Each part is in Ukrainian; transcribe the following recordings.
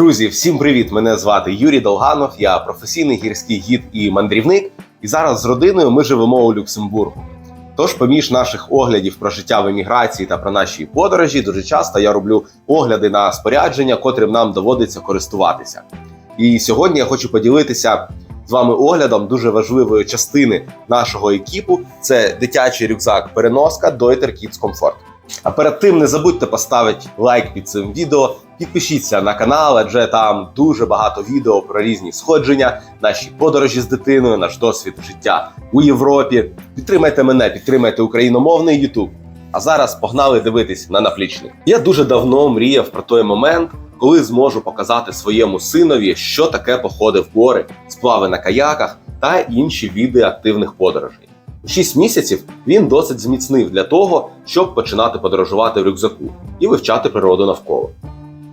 Друзі, всім привіт! Мене звати Юрій Долганов. Я професійний гірський гід і мандрівник. І зараз з родиною ми живемо у Люксембургу. Тож, поміж наших оглядів про життя в еміграції та про наші подорожі, дуже часто я роблю огляди на спорядження, котрим нам доводиться користуватися. І сьогодні я хочу поділитися з вами оглядом дуже важливої частини нашого екіпу. Це дитячий рюкзак переноска Deuter Kids Comfort. А перед тим не забудьте поставити лайк під цим відео, підпишіться на канал, адже там дуже багато відео про різні сходження, наші подорожі з дитиною, наш досвід життя у Європі. Підтримайте мене, підтримайте україномовний YouTube. А зараз погнали дивитись на наплічник. Я дуже давно мріяв про той момент, коли зможу показати своєму синові, що таке походи в гори, сплави на каяках та інші види активних подорожей. У 6 місяців він досить зміцнив для того, щоб починати подорожувати в рюкзаку і вивчати природу навколо.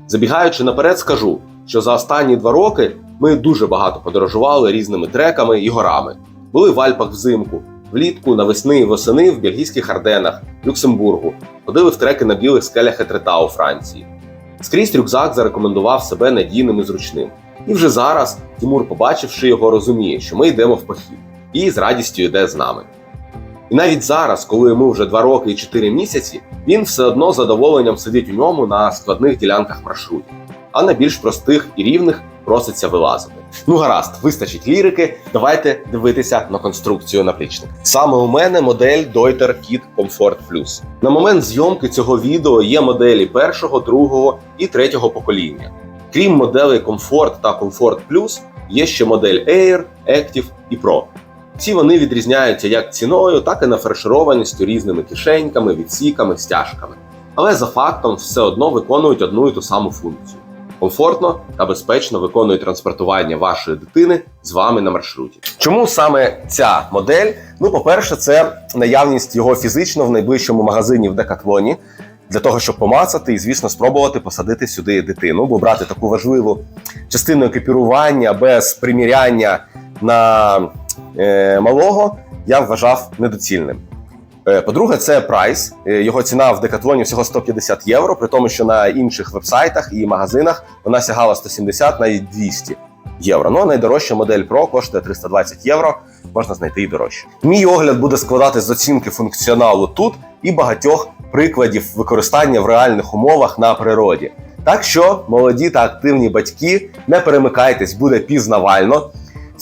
Забігаючи наперед, скажу, що за останні два роки ми дуже багато подорожували різними треками і горами. Були в Альпах взимку, влітку, навесни і восени в бельгійських Арденах, Люксембургу, ходили в треки на білих скелях Етрета у Франції. Скрізь рюкзак зарекомендував себе надійним і зручним. І вже зараз Тимур, побачивши його, розуміє, що ми йдемо в похід, і з радістю йде з нами. І навіть зараз, коли йому вже 2 роки і 4 місяці, він все одно з задоволенням сидить у ньому на складних ділянках маршрутів, а на більш простих і рівних проситься вилазити. Ну гаразд, вистачить лірики. Давайте дивитися на конструкцію наплічника. Саме у мене модель Deuter Kit Comfort Plus. На момент зйомки цього відео є моделі першого, другого і третього покоління. Крім моделей Comfort та Comfort Plus, є ще модель Air, Active і Pro. Всі вони відрізняються як ціною, так і нафаршированістю різними кишеньками, відсіками, стяжками. Але за фактом все одно виконують одну і ту саму функцію: комфортно та безпечно виконують транспортування вашої дитини з вами на маршруті. Чому саме ця модель? Ну, по-перше, це наявність його фізично в найближчому магазині в Декатлоні. Для того щоб помацати і, звісно, спробувати посадити сюди дитину, бо брати таку важливу частину екіпірування без приміряння на малого я вважав недоцільним. Е, По-друге, це прайс. Е, Його ціна в декатлоні всього 150 євро, при тому, що на інших вебсайтах і магазинах вона сягала 170, навіть 200 євро. Ну а найдорожча модель Pro коштує 320 євро. Можна знайти і дорожче. Мій огляд буде складати з оцінки функціоналу тут і багатьох прикладів використання в реальних умовах на природі. Так що, молоді та активні батьки, не перемикайтесь, буде пізнавально.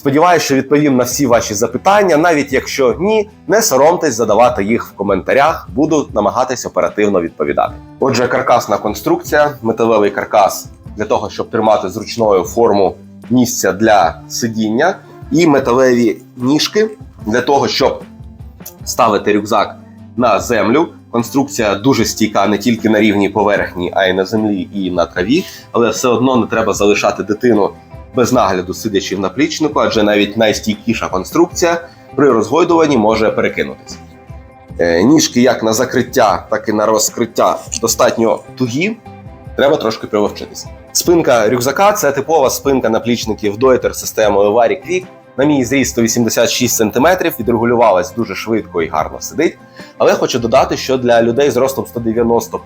Сподіваюсь, що відповім на всі ваші запитання. Навіть якщо ні, не соромтесь задавати їх в коментарях, буду намагатись оперативно відповідати. Отже, каркасна конструкція, металевий каркас для того, щоб тримати зручною форму місця для сидіння, і металеві ніжки для того, щоб ставити рюкзак на землю. Конструкція дуже стійка не тільки на рівній поверхні, а й на землі і на траві, але все одно не треба залишати дитину без нагляду, сидячи в наплічнику, адже навіть найстійкіша конструкція при розгойдуванні може перекинутися. Е, Ніжки як на закриття, так і на розкриття достатньо тугі. Треба трошки приловчитися. Спинка рюкзака це типова спинка наплічників Deuter системою Vari Quick. На мій зріст 186 см, відрегулювалась дуже швидко і гарно сидить. Але хочу додати, що для людей з ростом 190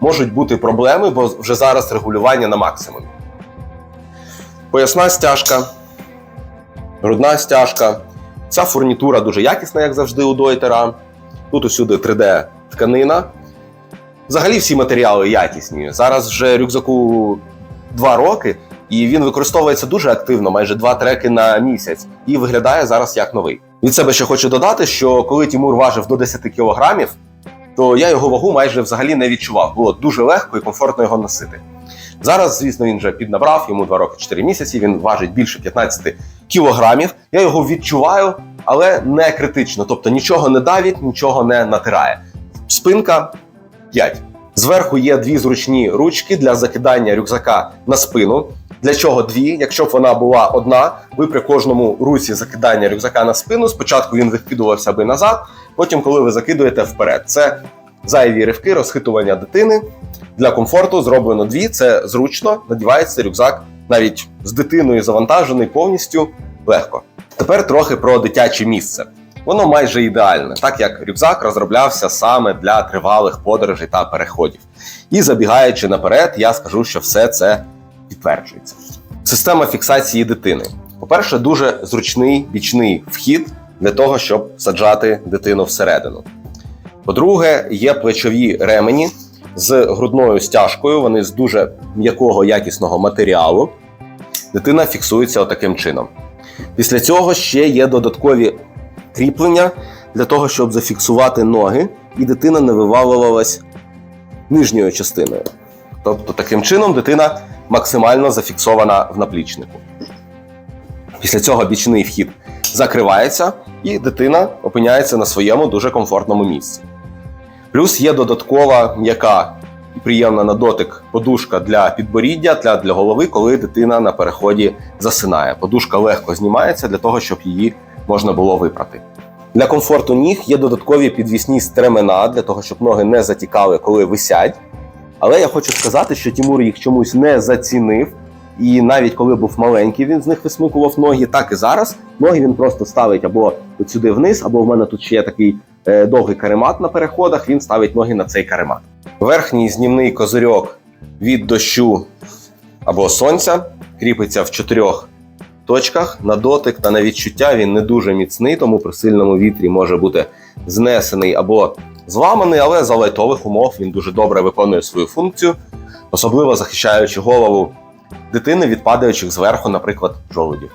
можуть бути проблеми, бо вже зараз регулювання на максимумі. Поясна стяжка, грудна стяжка. Ця фурнітура дуже якісна, як завжди, у Дойтера. Тут усюди 3D тканина. Взагалі всі матеріали якісні. Зараз вже рюкзаку 2 роки, і він використовується дуже активно, майже 2 треки на місяць, і виглядає зараз як новий. Від себе ще хочу додати, що коли Тимур важив до 10 кілограмів, то я його вагу майже взагалі не відчував. Було дуже легко і комфортно його носити. Зараз, звісно, він вже піднабрав, йому 2 роки 4 місяці, він важить більше 15 кілограмів. Я його відчуваю, але не критично. Тобто нічого не давить, нічого не натирає. Спинка 5. Зверху є дві зручні ручки для закидання рюкзака на спину. Для чого дві? Якщо б вона була одна, ви при кожному руці закидання рюкзака на спину. Спочатку він викидувався би назад, потім, коли ви закидуєте вперед. Це зайві ривки, розхитування дитини. Для комфорту зроблено дві. Це зручно, надівається рюкзак навіть з дитиною завантажений повністю легко. Тепер трохи про дитяче місце. Воно майже ідеальне, так як рюкзак розроблявся саме для тривалих подорожей та переходів. І забігаючи наперед, я скажу, що все це підтверджується. Система фіксації дитини. По-перше, дуже зручний бічний вхід для того, щоб саджати дитину всередину. По-друге, є плечові ремені з грудною стяжкою. Вони з дуже м'якого якісного матеріалу. Дитина фіксується отаким чином. Після цього ще є додаткові кріплення для того, щоб зафіксувати ноги, і дитина не вивалювалась нижньою частиною. Тобто, таким чином дитина максимально зафіксована в наплічнику. Pісля цього бічний вхід закривається, і дитина опиняється на своєму дуже комфортному місці. Плюс є додаткова м'яка приємна на дотик подушка для підборіддя, для, для голови, коли дитина на переході засинає. Подушка легко знімається для того, щоб її можна було випрати. Для комфорту ніг є додаткові підвісні стремена для того, щоб ноги не затікали, коли висять. Але я хочу сказати, що Тімур їх чомусь не зацінив. І навіть коли був маленький, він з них висмикував ноги. Так і зараз ноги він просто ставить або от сюди вниз, або в мене тут ще є такий довгий каремат на переходах. Він ставить ноги на цей каремат. Верхній знімний козирьок від дощу або сонця кріпиться в чотирьох точках. На дотик та на відчуття він не дуже міцний, тому при сильному вітрі може бути знесений або зламаний, але за лайтових умов він дуже добре виконує свою функцію, особливо захищаючи голову дитини від падаючих зверху, наприклад, жолудів.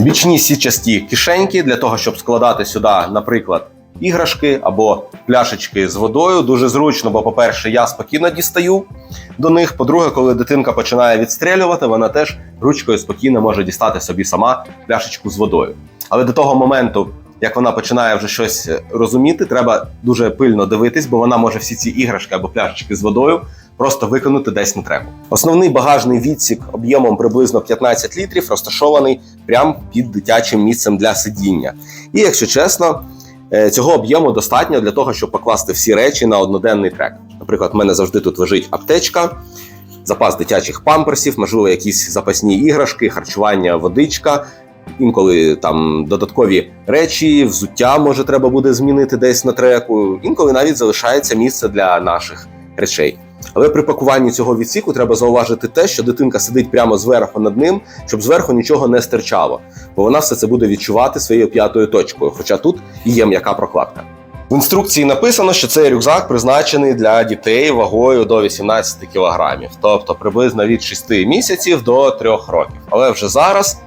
Бічні січасті кишеньки для того, щоб складати сюди, наприклад, іграшки або пляшечки з водою. Дуже зручно, бо, по-перше, я спокійно дістаю до них. По-друге, коли дитинка починає відстрелювати, вона теж ручкою спокійно може дістати собі сама пляшечку з водою. Але до того моменту, як вона починає вже щось розуміти, треба дуже пильно дивитись, бо вона може всі ці іграшки або пляшечки з водою просто виконати десь на требу. Основний багажний відсік об'ємом приблизно 15 літрів розташований прямо під дитячим місцем для сидіння. І якщо чесно, е, цього об'єму достатньо для того, щоб покласти всі речі на одноденний трек. Наприклад, в мене завжди тут лежить аптечка, запас дитячих памперсів, можливо, якісь запасні іграшки, харчування, водичка. Інколи там додаткові речі, взуття може треба буде змінити десь на треку. Інколи навіть залишається місце для наших речей. Але при пакуванні цього відсіку треба зауважити те, що дитинка сидить прямо зверху над ним, щоб зверху нічого не стирчало, бо вона все це буде відчувати своєю п'ятою точкою. Хоча тут і є м'яка прокладка. В інструкції написано, що цей рюкзак призначений для дітей вагою до 18 кг, тобто приблизно від 6 місяців до 3 років. Але вже зараз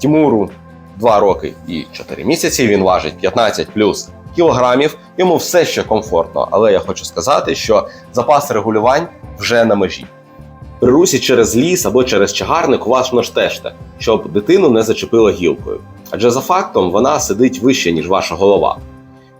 Тимуру 2 роки і 4 місяці. Він важить 15 плюс кілограмів. Йому все ще комфортно, але я хочу сказати, що запас регулювань вже на межі. При русі через ліс або через чагарник уважно стежте, щоб дитину не зачепило гілкою. Адже за фактом вона сидить вище, ніж ваша голова.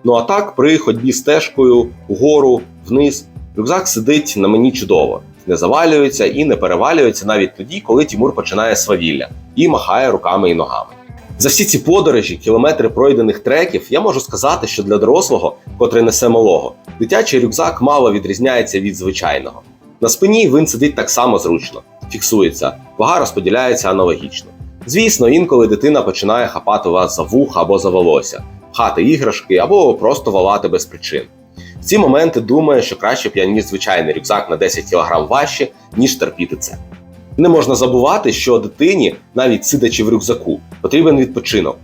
Ну а так, при ходьбі стежкою, вгору, вниз, рюкзак сидить на мені чудово, не завалюється і не перевалюється навіть тоді, коли Тімур починає свавілля і махає руками і ногами. За всі ці подорожі, кілометри пройдених треків, я можу сказати, що для дорослого, котрий несе малого, дитячий рюкзак мало відрізняється від звичайного. На спині він сидить так само зручно, фіксується, вага розподіляється аналогічно. Звісно, інколи дитина починає хапати вас за вуха або за волосся, пхати іграшки або просто валати без причин. В ці моменти думаю, що краще б я ніс звичайний рюкзак на 10 кг важче, ніж терпіти це. Не можна забувати, що дитині, навіть сидячи в рюкзаку, потрібен відпочинок.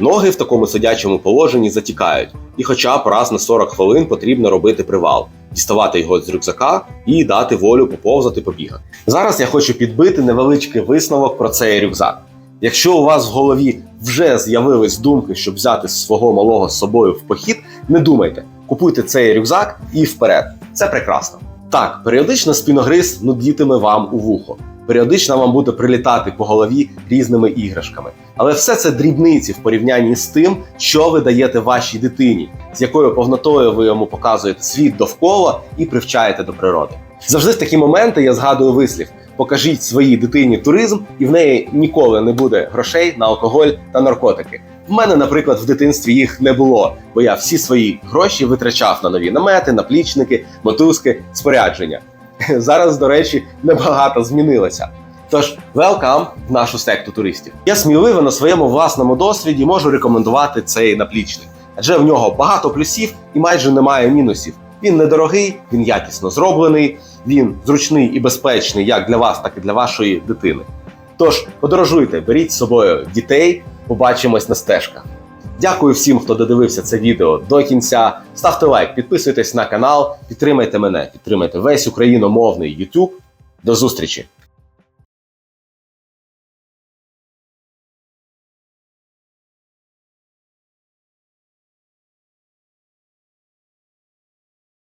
Ноги в такому сидячому положенні затікають, і хоча б раз на 40 хвилин потрібно робити привал, діставати його з рюкзака і дати волю поповзати побігати. Зараз я хочу підбити невеличкий висновок про цей рюкзак. Якщо у вас в голові вже з'явились думки, щоб взяти свого малого з собою в похід, не думайте, купуйте цей рюкзак і вперед. Це прекрасно. Так, періодично спіногриз нудітиме вам у вухо. Періодично вам буде прилітати по голові різними іграшками. Але все це дрібниці в порівнянні з тим, що ви даєте вашій дитині, з якою повнотою ви йому показуєте світ довкола і привчаєте до природи. Завжди в такі моменти я згадую вислів: покажіть своїй дитині туризм, і в неї ніколи не буде грошей на алкоголь та наркотики. В мене, наприклад, в дитинстві їх не було, бо я всі свої гроші витрачав на нові намети, наплічники, мотузки, спорядження. Зараз, до речі, небагато змінилося. Тож, велкам в нашу секту туристів. Я сміливо на своєму власному досвіді можу рекомендувати цей наплічник, адже в нього багато плюсів і майже немає мінусів. Він недорогий, він якісно зроблений, він зручний і безпечний як для вас, так і для вашої дитини. Тож подорожуйте, беріть з собою дітей, побачимось на стежках. Дякую всім, хто додивився це відео до кінця. Ставте лайк, підписуйтесь на канал, підтримайте мене, підтримайте весь україномовний YouTube. До зустрічі!